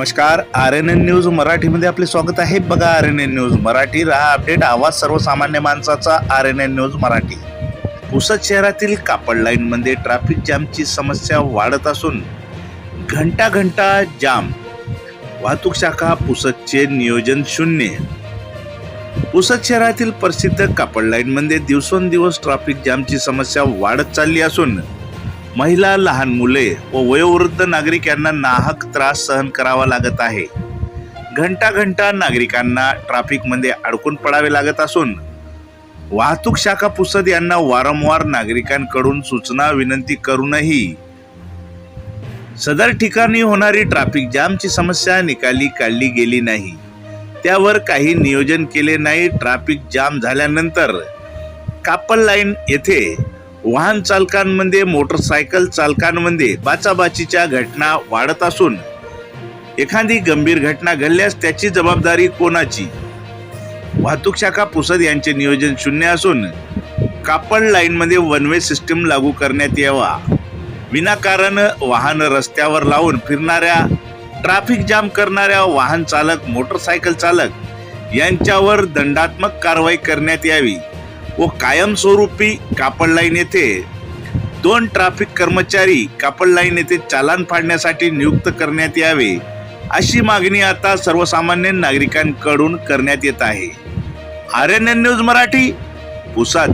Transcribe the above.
नमस्कार R N N news मराठीमध्ये आपले स्वागत आहे. बघा R N N news Marathi रहा अपडेट आवाज सर्वसामान्य माणसाचा R N N news Marathi. Pusad शहरातील कापड लाईनमध्ये ट्रॅफिक जामची समस्या वाढत असून घंटा घंटा जाम. वाहतूक शाखा पुसदचे नियोजन शून्य. पुसद शहरातील प्रसिद्ध कापड लाईनमध्ये दिवसेंदिवस ट्रॅफिक जामची समस्या वाढत चालली असून महिला लहान मुले व वयोवृद्ध नागरिक यांना नाहक त्रास सहन करावा लागत आहे. घंटा घंटा नागरिकांना ट्रॅफिकमध्ये अडकून पडावे लागत असून वाहतूक शाखा पुसद यांना वारंवार नागरिकांकडून सूचना विनंती करूनही सदर ठिकाणी होणारी ट्रॅफिक जामची समस्या निकाली काढली गेली नाही. त्यावर काही नियोजन केले नाही. ट्रॅफिक जाम झाल्यानंतर कापल लाईन येथे वाहन चालकांमध्ये मोटरसायकल चालकांमध्ये बाचाबाचीच्या घटना वाढत असून एखादी गंभीर घटना घडल्यास त्याची जबाबदारी कोणाची? वाहतूक शाखा पुसद यांचे नियोजन शून्य असून कापड लाईनमध्ये वन वे सिस्टीम लागू करण्यात यावा. विनाकारण वाहन रस्त्यावर लावून फिरणाऱ्या ट्रॅफिक जाम करणाऱ्या वाहन चालक मोटरसायकल चालक यांच्यावर दंडात्मक कारवाई करण्यात यावी. व कायमस्वरूपी कापड लाईन येथे दोन ट्रॅफिक कर्मचारी कापड लाईन येथे चालान फाडण्यासाठी नियुक्त करण्यात यावे अशी मागणी आता सर्वसामान्य नागरिकांकडून करण्यात येत आहे. R N N news Marathi Pusad.